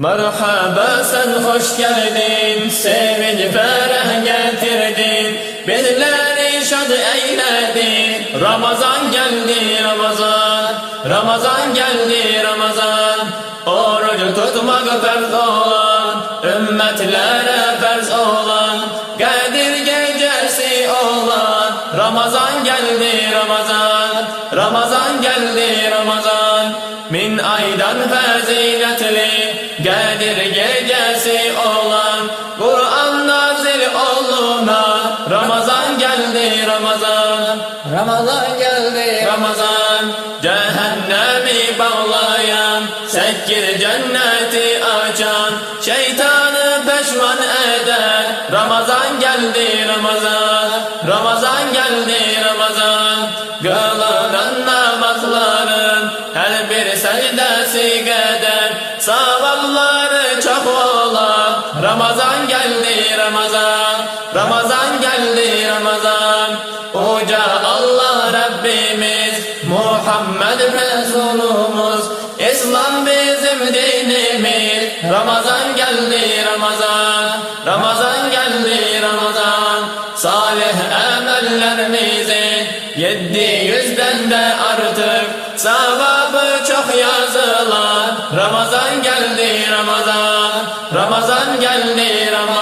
Merhaba sen hoş geldin, sevinç ferah getirdin, bizleri şad eyledin. Ramazan geldi Ramazan, Ramazan geldi Ramazan. Orucu tutmak farz olan, ümmetlere Ramazan geldi Ramazan, Ramazan geldi Ramazan. Min aydan faziletli, Kadir gecesi olan Kur'an nazil oluna Ramazan geldi Ramazan. Ramazan geldi Ramazan. Cehennemi bağlayan Sekiz cenneti açan Şeytanı peşman eden Ramazan geldi Ramazan. Ramazan geldi Ramazan. Kılınan namazların Her bir secdesi kadar Savabları çok olan Ramazan geldi Ramazan. Ramazan geldi Ramazan. Uca Allah Rabbimiz Muhammed Resulumuz Ramazan geldi Ramazan. Ramazan geldi Ramazan. Salih emellerimizin Yedi yüzden de artık Sevabı çok yazılan Ramazan geldi Ramazan. Ramazan geldi Ramazan